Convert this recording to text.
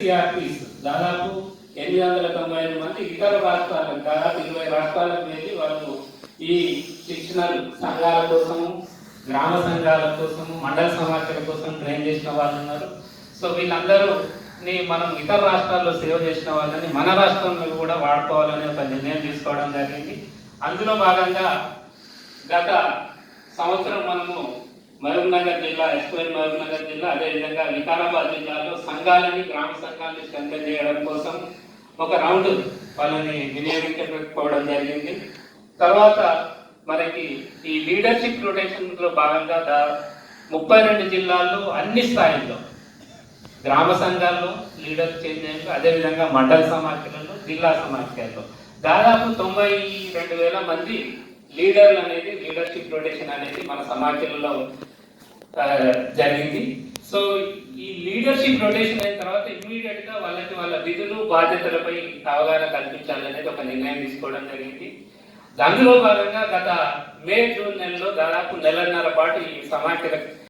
CRPs దాదాపు ఎనిమిది వందల తొంభై ఐదు మంది ఇతర రాష్ట్రాలకు దాదాపు ఇరవై రాష్ట్రాలకు వెళ్ళి వాళ్ళు ఈ శిక్షణ సంఘాల కోసము గ్రామ సంఘాల కోసము మండల సమాచారం కోసం ట్రైన్ చేసిన వాళ్ళు ఉన్నారు. సో వీళ్ళందరూ ని మనం ఇతర రాష్ట్రాల్లో సేవ చేసిన వాళ్ళని మన రాష్ట్రంలో కూడా వాడుకోవాలనే ఒక నిర్ణయం తీసుకోవడం జరిగింది. అందులో భాగంగా గత సంవత్సరం మనము మహబూబ్నగర్ జిల్లా ఎస్పీఎల్ మహబూబ్నగర్ జిల్లా అదేవిధంగా వికారాబాద్ జిల్లాలో సంఘాలని గ్రామ సంఘాలని స్ట్రెంథన్ చేయడం కోసం ఒక రౌండ్ వాళ్ళని వినియోగించకపోవడం జరిగింది. తర్వాత మనకి ఈ లీడర్షిప్ రొటేషన్లో భాగంగా దా- ముప్పై రెండు జిల్లాల్లో అన్ని స్థాయిల్లో గ్రామ సంఘాల్లో లీడర్ చేంజ్ అయ్యారు అదేవిధంగా మండల సమాఖ్యలలో జిల్లా సమాఖ్యల్లో. దాదాపు తొంభై రెండు వేల మంది లీడర్లు అనేది లీడర్షిప్ రొటేషన్ అనేది మన సమాఖ్యలలో జరిగింది. సో ఈ లీడర్షిప్ రొటేషన్ అయిన తర్వాత ఇమీడియట్గా వాళ్ళకి వాళ్ళ విధులు బాధ్యతలపై అవగాహన కల్పించాలనేది ఒక నిర్ణయం తీసుకోవడం జరిగింది. అందులో భాగంగా గత మే జూన్ నెలలో దాదాపు నెలన్నర పాటు ఈ సమాఖ్యల